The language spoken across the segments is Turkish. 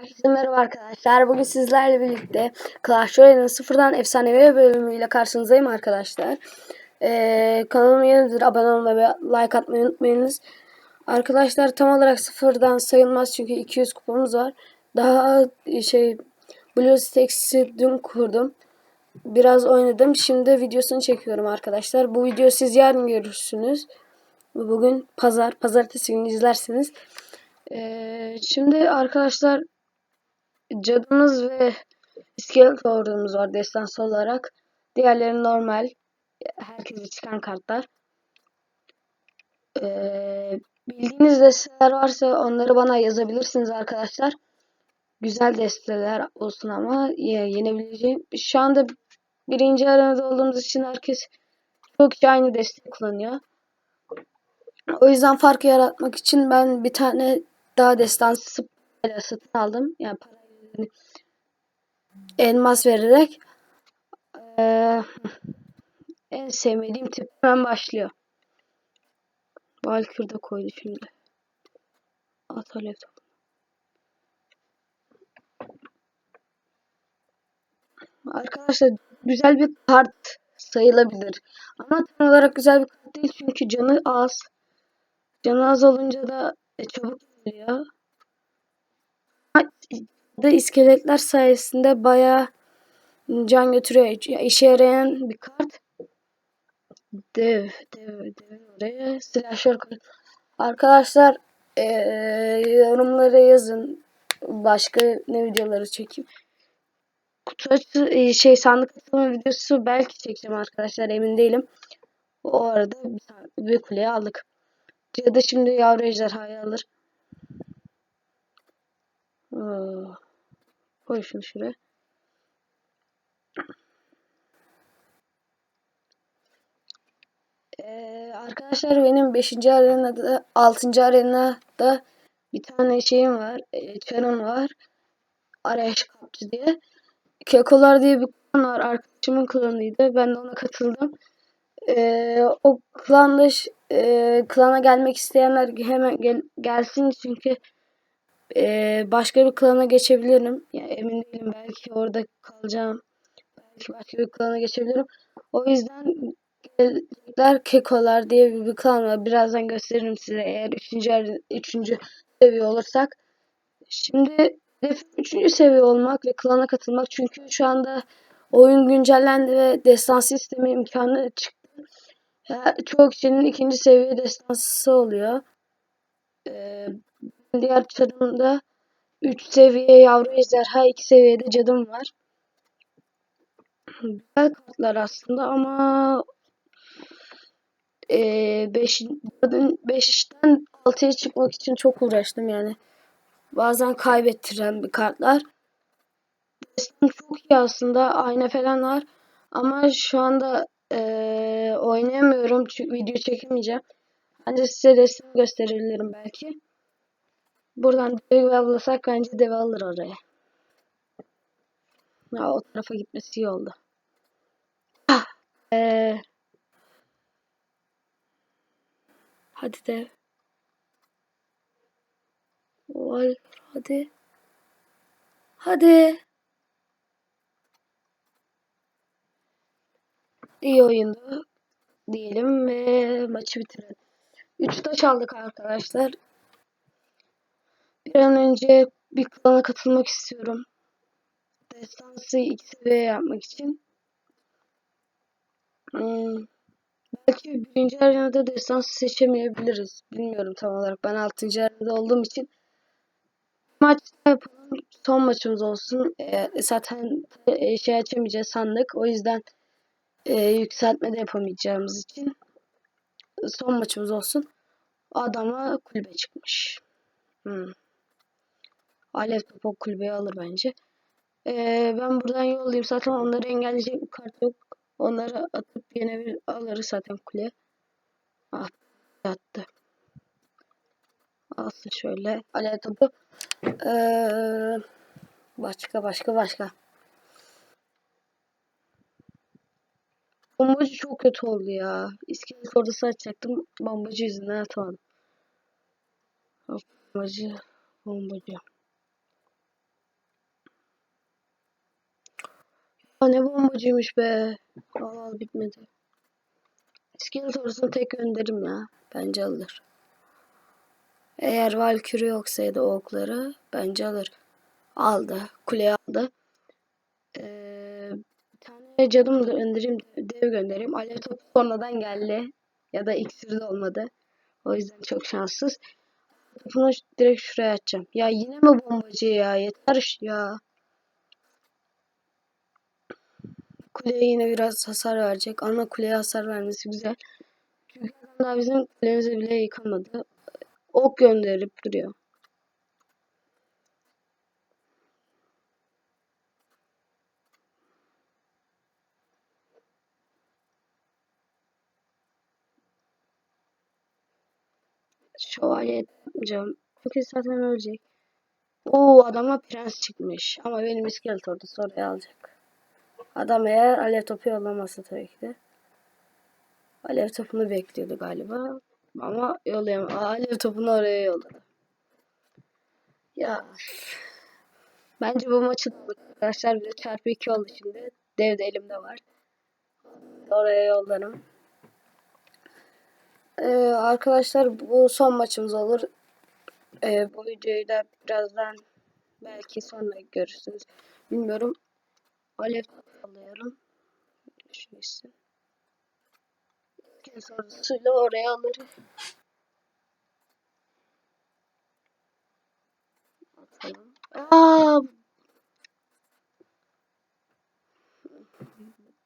Herkese merhaba arkadaşlar. Bugün sizlerle birlikte Clash Royale'ın sıfırdan efsanevi bölümüyle karşınızdayım arkadaşlar. Ee, kanalıma yenidir. Abone olmayı ve like atmayı unutmayınız. Arkadaşlar tam olarak sıfırdan sayılmaz çünkü 200 kupamız var. Daha şey BlueStacks'i dün kurdum. Biraz oynadım. Şimdi videosunu çekiyorum arkadaşlar. Bu video siz yarın görürsünüz. Bugün pazar. Pazartesi günü izlersiniz. Ee, şimdi arkadaşlar cadımız ve iskelet ordumuz var destansı olarak. Diğerleri normal. Herkese çıkan kartlar. Ee, bildiğiniz desteler varsa onları bana yazabilirsiniz arkadaşlar. Güzel desteler olsun ama ye- yenebileceğim. Şu anda birinci arenada olduğumuz için herkes çok aynı desteği kullanıyor. O yüzden farkı yaratmak için ben bir tane daha destansı satın aldım. Yani parayla elmas vererek eee, en sevmediğim tip başlıyor. Valkür de koydu şimdi. At alev. Arkadaşlar güzel bir kart sayılabilir. Ama tam olarak güzel bir kart değil çünkü canı az. Canı az olunca da e, çabuk geliyor. Da iskeletler sayesinde bayağı can götürüyor. İşe yarayan bir kart. Dev, dev, dev oraya. Slasher. Arkadaşlar eee yorumlara yazın. Başka ne videoları çekeyim. Kutu açı, e, şey sandık açılma videosu belki çekeceğim arkadaşlar emin değilim. O arada bir, bir kuleye aldık. Ya da şimdi yavru ejderhayı alır. Oo. Koy şunu şuraya. Ee, arkadaşlar benim 5. arenada 6. arenada bir tane şeyim var. E, Charon var. Arayış kapçı diye. Kekolar diye bir klan var. Arkadaşımın klanıydı. Ben de ona katıldım. Ee, o klanda e, klana gelmek isteyenler hemen gel- gelsin çünkü e, başka bir klana geçebilirim. Yani emin değilim. Belki orada kalacağım. Belki başka bir klana geçebilirim. O yüzden gelecekler Kekolar diye bir, bir klan var. Birazdan gösteririm size eğer 3. 3. seviye olursak. Şimdi hedefim 3. seviye olmak ve klana katılmak. Çünkü şu anda oyun güncellendi ve destansı isteme imkanı çıktı. Ya, çoğu kişinin ikinci seviye destansı oluyor. Ee, diğer çadımda 3 seviye yavru ejderha, 2 seviyede cadım var. Güzel kartlar aslında ama 5 5'ten 6'ya çıkmak için çok uğraştım yani. Bazen kaybettiren bir kartlar. Destem çok iyi aslında. Ayna falan var. Ama şu anda eee, oynayamıyorum. Çünkü video çekemeyeceğim. Ancak size resim gösterebilirim belki. Buradan dev avlasak bence dev alır oraya. Ha, o tarafa gitmesi iyi oldu. Ah, eee, hadi dev. Ol, hadi. Hadi. İyi oyundu diyelim ve maçı bitirelim. 3 taş aldık arkadaşlar. Bir an önce bir klana katılmak istiyorum. Destansı 2 seviye yapmak için. Hmm, belki birinci arenada destansı seçemeyebiliriz. Bilmiyorum tam olarak. Ben 6. arenada olduğum için maçta yapalım. Son maçımız olsun. Ee, zaten e, şey açamayacağız sandık. O yüzden e, yükseltme de yapamayacağımız için son maçımız olsun. Adama kulübe çıkmış. Hmm. Alev topu kulübeye alır bence. Ee, ben buradan yollayayım. Zaten onları engelleyecek bir kart yok. Onları atıp yenebilir alırız zaten kuleye. Ah yattı. Alsın şöyle. Alev topu. Ee, başka başka başka. Bombacı çok kötü oldu ya. İskelet ordası açacaktım. Bombacı yüzünden atamadım. Bombacı. Bombacı. Aa, ne bombacıymış be. Al al bitmedi. Skill sorusunu tek gönderim ya. Bence alır. Eğer Valkyrie yoksaydı o okları bence alır. Aldı. Kuleye aldı. Ee, bir tane canım göndereyim. Dev göndereyim. Alev topu sonradan geldi. Ya da iksirde olmadı. O yüzden çok şanssız. Topunu direkt şuraya atacağım. Ya yine mi bombacı ya? Yeter ya. Kuleye yine biraz hasar verecek. Ama kuleye hasar vermesi güzel. Çünkü daha bizim kulemizi bile yıkamadı. Ok gönderip duruyor. Şövalye yapacağım. Çünkü zaten ölecek. Oo adama prens çıkmış. Ama benim iskelet orada sonra alacak. Adam eğer alev topu yollamazsa tabii ki de. Alev topunu bekliyordu galiba. Ama yollayamadı. Alev topunu oraya yolladı. Ya. Bence bu maçı arkadaşlar. Bir de çarpı 2 oldu şimdi. Dev de elimde var. Oraya yollarım. Ee, arkadaşlar bu son maçımız olur. Ee, bu videoyu da birazdan belki sonra görürsünüz. Bilmiyorum. Alev alıyorum. İsim. İlk sorusuyla oraya alırım. Atalım. Aa!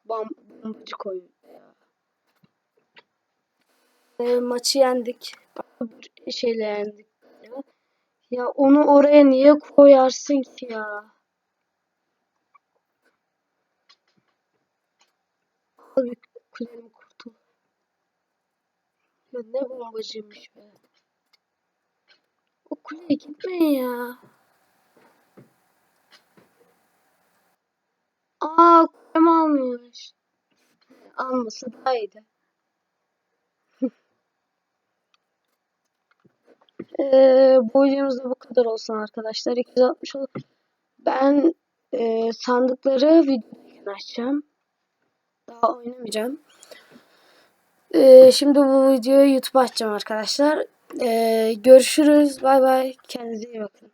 Bam, bombacı koy. Ee, maçı yendik. Şeyle yendik. Ya onu oraya niye koyarsın ki ya? Al bir kulemi kurtul. Ya ne bombacıymış be. O kuleye gitmeyin ya. Aa kulemi almış. Almasa daha iyiydi. Ee, bu videomuzda bu kadar olsun arkadaşlar. 260 oldu. Ben e, sandıkları videoda açacağım. Daha oynamayacağım. Ee, şimdi bu videoyu YouTube'a açacağım arkadaşlar. Ee, görüşürüz. Bay bay. Kendinize iyi bakın.